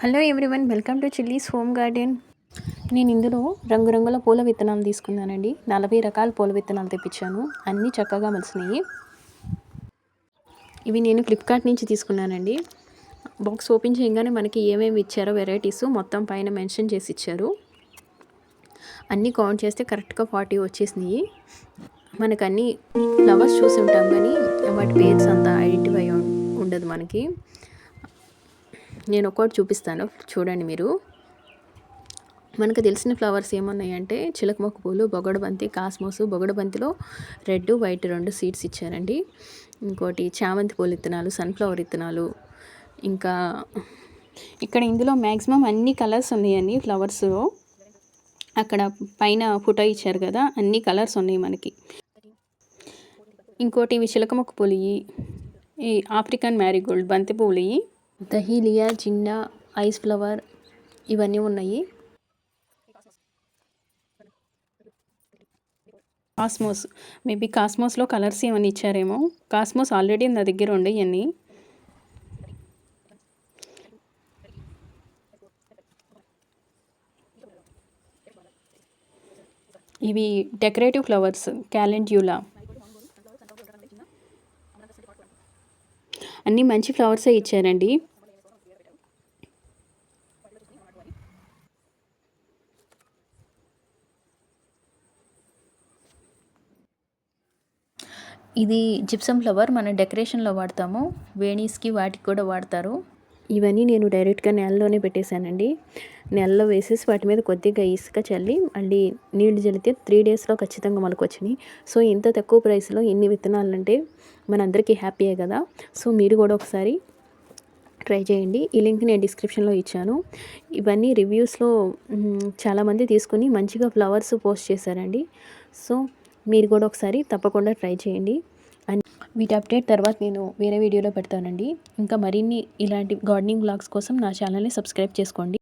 Hello everyone welcome to chillies home garden నేను ఇందులో రంగురంగుల పూల విత్తనాలు తీసుకున్నానండి. నలభై రకాల పూల విత్తనాలు తెప్పించాను. అన్నీ చక్కగా మలిసినాయి. ఇవి నేను ఫ్లిప్కార్ట్ నుంచి తీసుకున్నానండి. బాక్స్ ఓపెన్ చేయగానే మనకి ఏమేమి ఇచ్చారో వెరైటీస్ మొత్తం పైన మెన్షన్ చేసి ఇచ్చారు. అన్నీ కౌంట్ చేస్తే కరెక్ట్గా ఫార్టీ వచ్చేసినాయి. మనకు అన్ని ఫ్లవర్స్ చూసి ఉంటాం కానీ వాటి పేర్స్ అంతా ఐడెంటిఫై ఉండదు మనకి. నేను ఒక్కోటి చూపిస్తాను. చూడండి మీరు. మనకు తెలిసిన ఫ్లవర్స్ ఏమున్నాయంటే చిలకమొక్క పూలు బొగడబంతి కాస్మోసు బొగడబంతిలో రెడ్ వైట్ రెండు సీడ్స్ ఇచ్చారండి. ఇంకోటి చామంతి పూలు విత్తనాలు సన్ఫ్లవర్ ఇత్తనాలు ఇంకా ఇక్కడ ఇందులో మ్యాక్సిమం అన్ని కలర్స్ ఉన్నాయండి ఫ్లవర్స్లో అక్కడ పైన ఫోటో ఇచ్చారు కదా అన్ని కలర్స్ ఉన్నాయి మనకి. ఇంకోటి ఇవి చిలకమొక్క పూలు ఈ ఆఫ్రికన్ మ్యారీగోల్డ్ బంతి పూలు దహీలియా జిండా ఐస్ ఫ్లవర్ ఇవన్నీ ఉన్నాయి. కాస్మోస్ మేబీ కాస్మోస్లో కలర్స్ ఏమైనా ఇచ్చారేమో. కాస్మోస్ ఆల్రెడీ నా దగ్గర ఉండే ఇవన్నీ ఇవి డెకరేటివ్ ఫ్లవర్స్ క్యాలెండ్యూలా. అన్నీ మంచి ఫ్లవర్సే ఇచ్చారండి. ఇది జిప్సమ్ ఫ్లవర్ మన డెకరేషన్లో వాడతాము. వేణీస్కి వాటికి కూడా వాడతారు. ఇవన్నీ నేను డైరెక్ట్గా నెలలోనే పెట్టేశానండి. నెలలో వేసేసి వాటి మీద కొద్దిగా ఇసుక చల్లి మళ్ళీ నీళ్ళు చల్లితే త్రీ డేస్లో ఖచ్చితంగా మనకు వచ్చినాయి. సో ఇంత తక్కువ ప్రైస్లో ఇన్ని విత్తనాలు అంటే మనందరికీ హ్యాపీయే కదా. సో మీరు కూడా ఒకసారి ట్రై చేయండి. ఈ లింక్ నేను డిస్క్రిప్షన్లో ఇచ్చాను. ఇవన్నీ రివ్యూస్లో చాలామంది తీసుకుని మంచిగా ఫ్లవర్స్ పోస్ట్ చేశారండి. సో మీరు కూడా ఒకసారి తప్పకుండా ట్రై చేయండి. వీటి అప్డేట్ తర్వాత నేను వేరే వీడియోలో పెడతానండి. ఇంకా మరిన్ని ఇలాంటి గార్డెనింగ్ బ్లాగ్స్ కోసం నా ఛానల్ని సబ్స్క్రైబ్ చేసుకోండి.